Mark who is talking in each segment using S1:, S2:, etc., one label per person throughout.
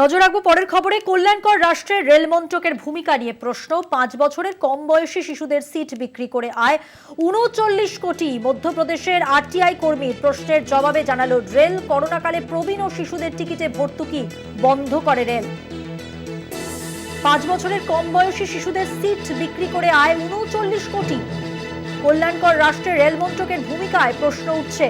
S1: নজর রাখব পরের খবরে, কল্যাণকর রাষ্ট্রের রেল মন্ত্রকের ভূমিকা নিয়ে প্রশ্ন। পাঁচ বছরের কম বয়সী শিশুদের সিট বিক্রি করে আয় উনচল্লিশ কোটি। মধ্যপ্রদেশের আরটিআই কর্মীর প্রশ্নের জবাবে জানালো রেল। করোনাকালে প্রবীণ ও শিশুদের টিকিটে ভর্তুকি বন্ধ করে রেল। পাঁচ বছরের কম বয়সী শিশুদের সিট বিক্রি করে আয় উনচল্লিশ কোটি। কল্যাণকর রাষ্ট্রের রেল মন্ত্রকের ভূমিকায় প্রশ্ন উঠছে।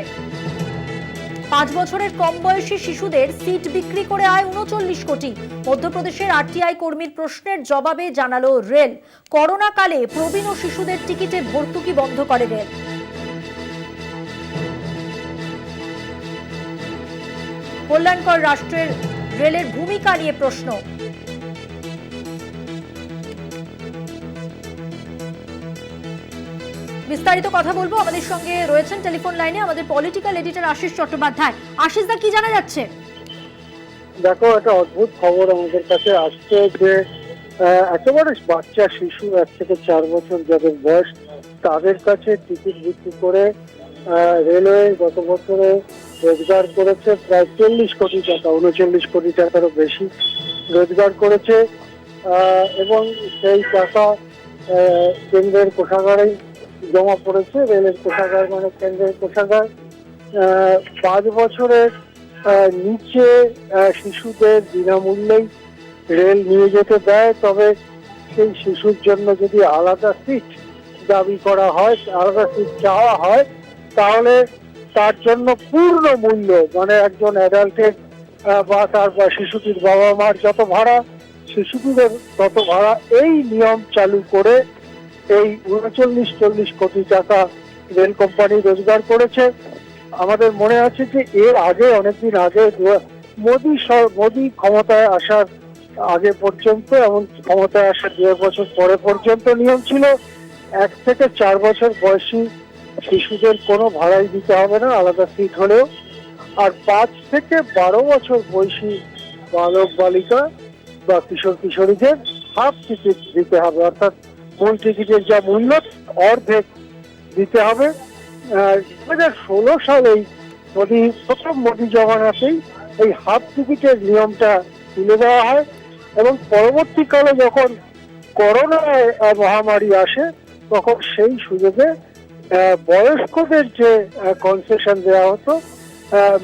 S1: পাঁচ বছরের কম বয়সী শিশুদের সিট বিক্রি করে আয় উনচল্লিশ কোটি। মধ্যপ্রদেশের আরটিআই কর্মীর প্রশ্নের জবাবে জানালো রেল। করোনা কালে প্রবীণ ও শিশুদের টিকিটে ভর্তুকি বন্ধ করে রেল। কল্যাণকর রাষ্ট্রের রেলের ভূমিকা নিয়ে প্রশ্ন। বিস্তারিত কথা বলব। আমাদের সঙ্গে রয়েছেন টেলিফোন লাইনে আমাদের পলিটিক্যাল এডিটর আশিস চট্টোপাধ্যায়। আশিস দা, কি জানা যাচ্ছে?
S2: দেখো, একটা অদ্ভুত খবর আমাদের কাছে আসছে যে একেবারে বাচ্চা, শিশু, এক থেকে চার বছর যাদের বয়স, তাদের কাছে টিকিট বিক্রি করে রেলওয়ে গত বছরে রোজগার করেছে প্রায় চল্লিশ কোটি টাকা, উনচল্লিশ কোটি টাকারও বেশি রোজগার করেছে। এবং সেই টাকা কেন্দ্রের কোষাগারেই জমা পড়েছে, রেলের কোষাগার মানে কেন্দ্রের কোষাগার। পাঁচ বছরের নিচে শিশুদের বিনামূল্যেই রেল নিয়ে যেতে দেয়, তবে সেই শিশুর জন্য যদি আলাদা সিট দাবি করা হয়, আলাদা সিট চাওয়া হয়, তাহলে তার জন্য পূর্ণ মূল্য মানে একজন অ্যাডাল্টের বা তার, বা শিশুটির বাবা মার যত ভাড়া, শিশুটিদের তত ভাড়া, এই নিয়ম চালু করে এই উনচল্লিশ, চল্লিশ কোটি টাকা রেল কোম্পানি রোজগার করেছে। আমাদের মনে আছে যে এর আগে, অনেকদিন আগে মোদি মোদি ক্ষমতায় আসার আগে পর্যন্ত এমন ক্ষমতায় আসার দু বছর পরে পর্যন্ত নিয়ম ছিল, এক থেকে চার বছর বয়সী শিশুদের কোনো ভাড়াই দিতে হবে না, আলাদা সিট হলেও। আর পাঁচ থেকে বারো বছর বয়সী বালক বালিকা বা কিশোর কিশোরীদের হাফ টিকিট দিতে হবে, অর্থাৎ মূল টিকিটের যা মূল্য অর্ধেক দিতে হবে। দু হাজার ষোলো সালেই মোদি, প্রথম মোদি আসেই এই হাফ টিকিটের নিয়মটা তুলে দেওয়া হয় এবং পরবর্তীকালে যখন করোনা মহামারী আসে, তখন সেই সুযোগে বয়স্কদের যে কনসেশন দেওয়া হতো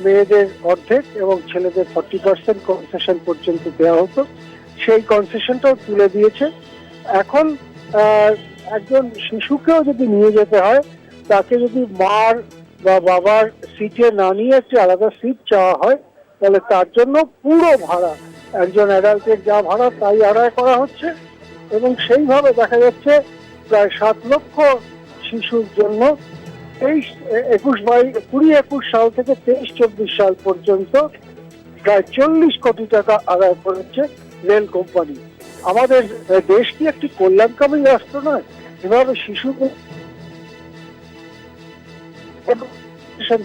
S2: মেয়েদের অর্ধেক এবং ছেলেদের ফর্টি পার্সেন্ট কনসেশন পর্যন্ত দেওয়া হতো। সেই কনসেশনটাও তুলে দিয়েছে। এখন একজন শিশুকেও যদি নিয়ে যেতে হয়, তাকে যদি মার বা বাবার সিটে না নিয়ে একটি আলাদা সিট চাওয়া হয়, তাহলে তার জন্য পুরো ভাড়া, একজন অ্যাডাল্টের যা ভাড়া তাই আদায় করা হচ্ছে। এবং সেইভাবে দেখা যাচ্ছে প্রায় সাত লক্ষ শিশুর জন্য তেইশ, একুশ বাই, কুড়ি একুশ সাল থেকে তেইশ চব্বিশ সাল পর্যন্ত প্রায় চল্লিশ কোটি টাকা আদায় করেছে রেল কোম্পানি। আমাদের দেশ কি একটি কল্যাণকামী রাষ্ট্র নয়? এভাবে শিশুদের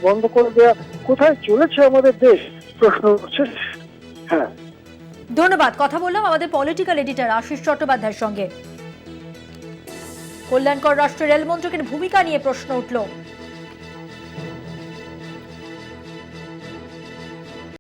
S2: বন্ধ করে দেওয়া কোথায় চলেছে আমাদের দেশ? প্রশ্ন হচ্ছে হ্যাঁ।
S1: ধন্যবাদ। কথা বললাম আমাদের পলিটিক্যাল এডিটর আশিস চট্টোপাধ্যায়ের সঙ্গে। কল্যাণকর রাষ্ট্রের রেল মন্ত্রকের ভূমিকা নিয়ে প্রশ্ন উঠল।